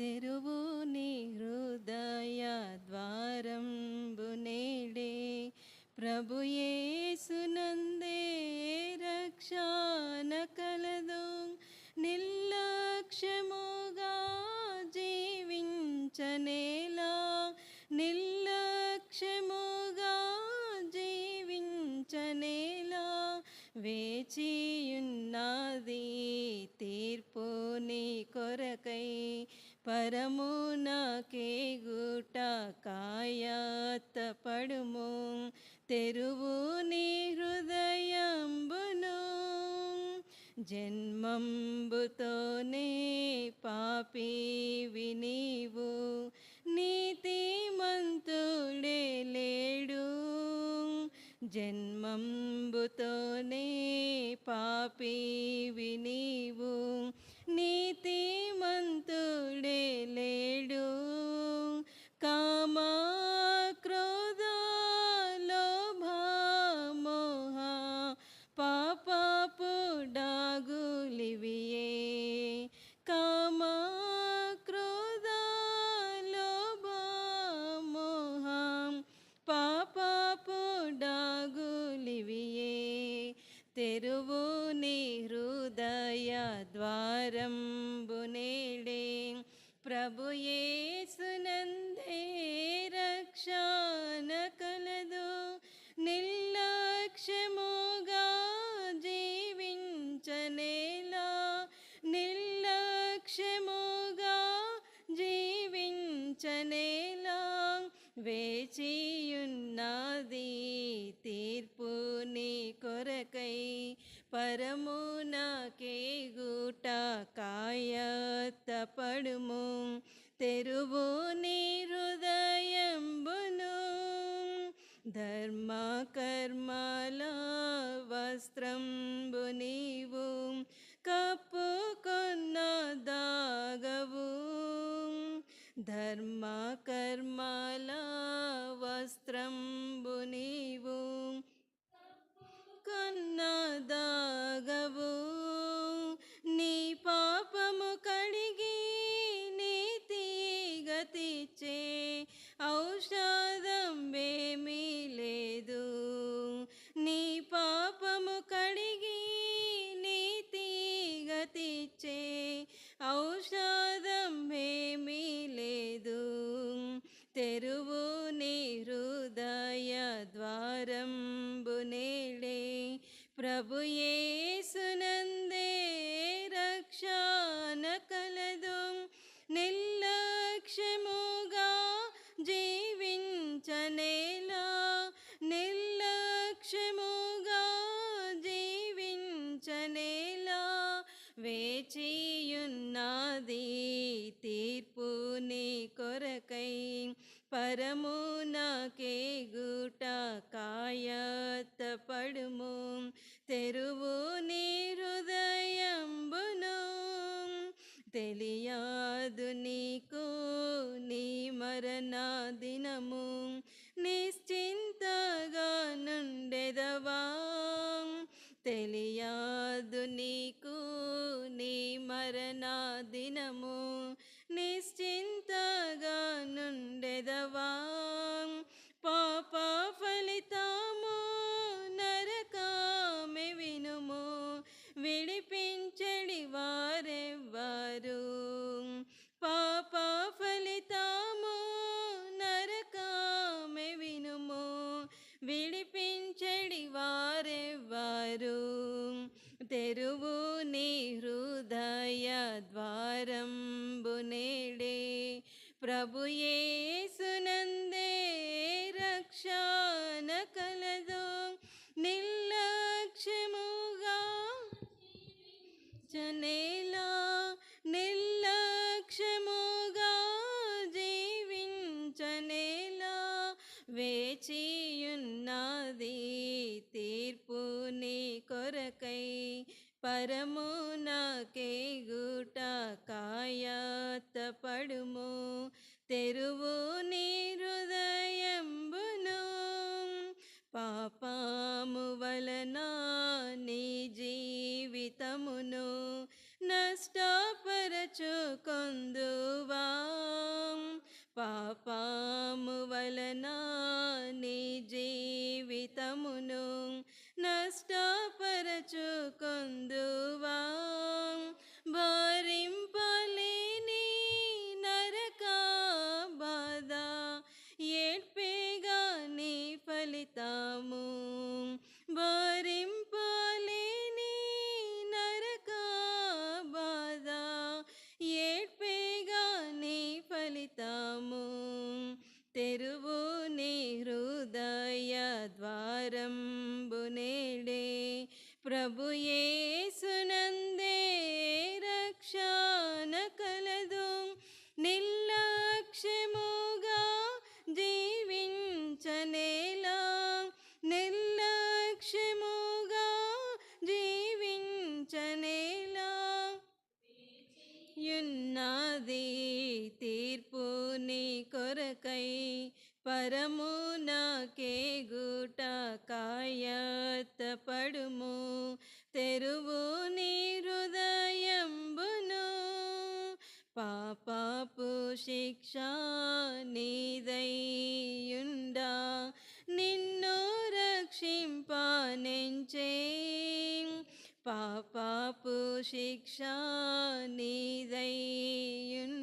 తెరువు నీ హృదయ ద్వారంబు ప్రభుయే పరమునకే గుట కాయత పడుము. తెరువు నీ హృదయంబును. జన్మంబుతోనే పాపి వినీవు నీతి మంతుడే లేడు. జన్మంబుతోనే పాపి వినీవు నీతి మంతు నీతిమంతుడే లేడు. కామ క్రోధ లోభ పాపపు డాగులివియే కామా క్రోధ లోభ మోహ పాపపు డాగులివియే తెరువు నీ హృదయ ద్వారంబు నేడే ప్రభు యేసునందే రక్షణ కలదు. నిర్లక్ష్యముగా జీవించనేలా. నిర్లక్ష్యముగా జీవించనేలా. వేచియున్నది తీర్పు నీ కొరకై. పరమునకే గూట కాయత పడుము తెరువు నీ హృదయంబును ధర్మ కర్మల వస్త్రంబు నీవు. కప్పుకొన్న దాగవు. ధర్మ కర్మల వస్త్రం తెరువు నీ హృదయంబును. తెలియదు నీకు నీ మరణ దినము నిశ్చింతగా నుండెదవా. తెలియదు ప్రభు యేసునందే రక్షణ కలదు నిర్లక్ష్యముగా. జనేలా నిర్లక్ష్యముగా జీవించనేలా. వేచియున్నది తీర్పు నీ కొరకై పరమునకే గుట కాయత పడుము తెరువు ప్రభుయేసునందే రక్షణ కలదు. నిర్లక్ష్యముగా జీవించనేలా. నిర్లక్ష్యముగా జీవించనేలా. యున్నది తీర్పు నీ కొరకై పరము నాకే గుట కాయత పడుము తెరువు నీ హృదయంబును పాపాపు శిక్ష నీదయ్యుండా. నిన్ను రక్షింపనెంచే. పాపాపు శిక్ష నీదయ్యుండా.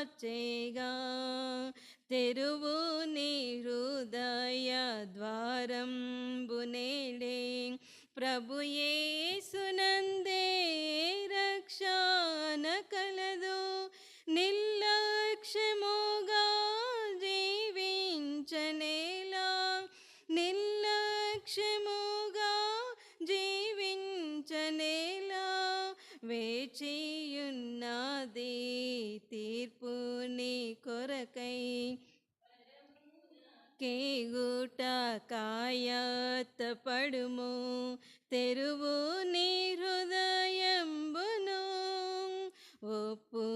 రక్తము తెరువు నీ హృదయ ద్వారం బునేడే ప్రభు రక్షణ కలదు. నిర్లక్ష్యముగా జీవించనేలా. నిర్లక్ష్యముగా జీవించనేలా. వేచియున్నది తీర్పు నీ కొరకై కేగుట కాయత పడుము తెరువు నీ హృదయంబును ఒప్పుకొనుము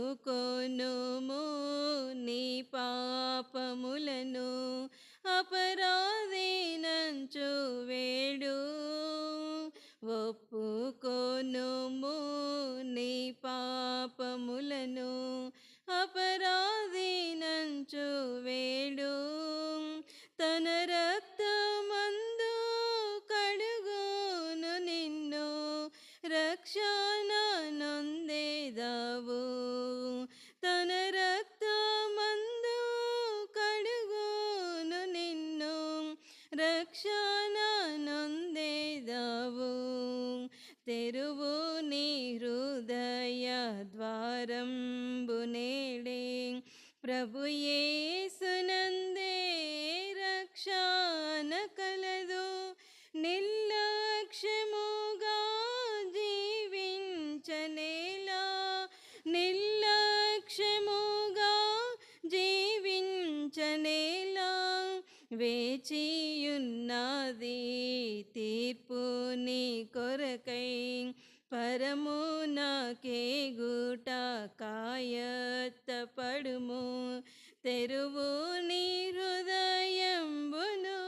తెరువు నీ హృదయ ద్వారం బునేడే ప్రభు యేసునందే రక్షణ కలదు నిర్లక్ష్యముగా జీవించనేలా నిర్లక్ష్యముగా జీవించనేలా వేచియున్నది తీర్పు నీ కొరకై పరము పరమునకేగుట కాయత పడుము తెరువు నీ హృదయంబును